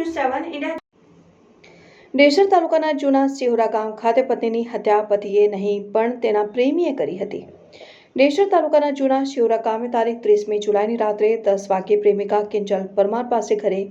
News seven India Desar તાલુકાના જૂના સિહોરા ગામ ખાતે પત્નીની હત્યા પતિએ નહીં, પણ તેના પ્રેમીએ કરી હતી. ડેસર તાલુકાના જૂના શિવરા ગામે તારીખ ત્રીસમી જુલાઈની રાત્રે દસ વાગ્યે પ્રેમિકા કિંજલ પરમાર પાસે ઘરે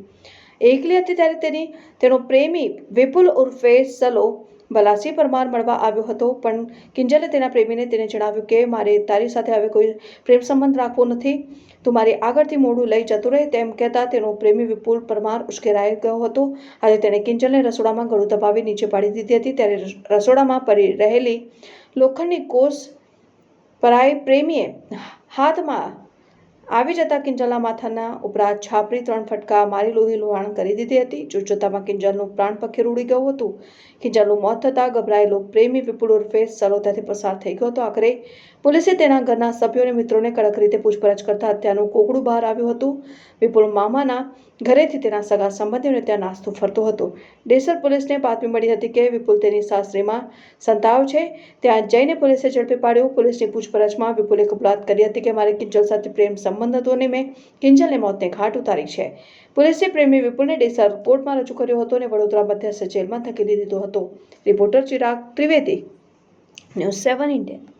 એકલી હતી ત્યારે તેની તેનો પ્રેમી વિપુલ ઉર્ફે સલો બલાસી પરમાર મળવા આવ્યો હતો. પણ કિંજલે તેના પ્રેમીને તેને જણાવ્યું કે, મારે તારી સાથે હવે કોઈ પ્રેમ સંબંધ રાખવો નથી. તું મારી આગળથી મોઢું લઈ જતું રહે. તેમ કહેતા તેનો પ્રેમી વિપુલ પરમાર ઉશ્કેરાઈ ગયો હતો. આજે તેણે કિંજલને રસોડામાં ગળું દબાવી નીચે પાડી દીધી હતી. ત્યારે રસોડામાં પડી રહેલી લોખંડની કોષ પરાઈ પ્રેમીએ હાથમાં આવી જતા કિંજલના માથાના ઉપરાંત છાપરી ત્રણ ફટકા મારી લોહી લોહાણ કરી દીધી હતી. જોતજોતામાં કિંજલનું પ્રાણ પખેર ઉડી ગયું હતું. કિંજલનું મોત થતાં ગભરાયેલો પ્રેમી વિપુલ ઉર્ફે સલોતાથી પસાર થઈ ગયો હતો. આખરે પોલીસે તેના ઘરના સભ્યો અને મિત્રોને કડક રીતે પૂછપરછ કરતા હત્યાનું કોકડું બહાર આવ્યું હતું. વિપુલ મામાના ઘરેથી તેના સગા સંબંધીઓને ત્યાં નાસ્તો ફરતો હતો. ડેસર પોલીસને બાતમી મળી હતી કે વિપુલ તેની સાસરીમાં સંતાવ છે. ત્યાં જઈને પોલીસે ઝડપી પાડ્યો. પોલીસની પૂછપરછમાં વિપુલે કબૂલાત કરી હતી કે મારે કિંજલ સાથે પ્રેમ સંબંધ હતો અને મેં કિંજલને મોતને ઘાટ ઉતારી છે. પોલીસે પ્રેમી વિપુલને ડેસા કોર્ટમાં રજૂ કર્યો હતો અને વડોદરા મધ્યસ્થ જેલમાં ધકેલી દીધો હતો. Reporter Chirag Trivedi, news seven India.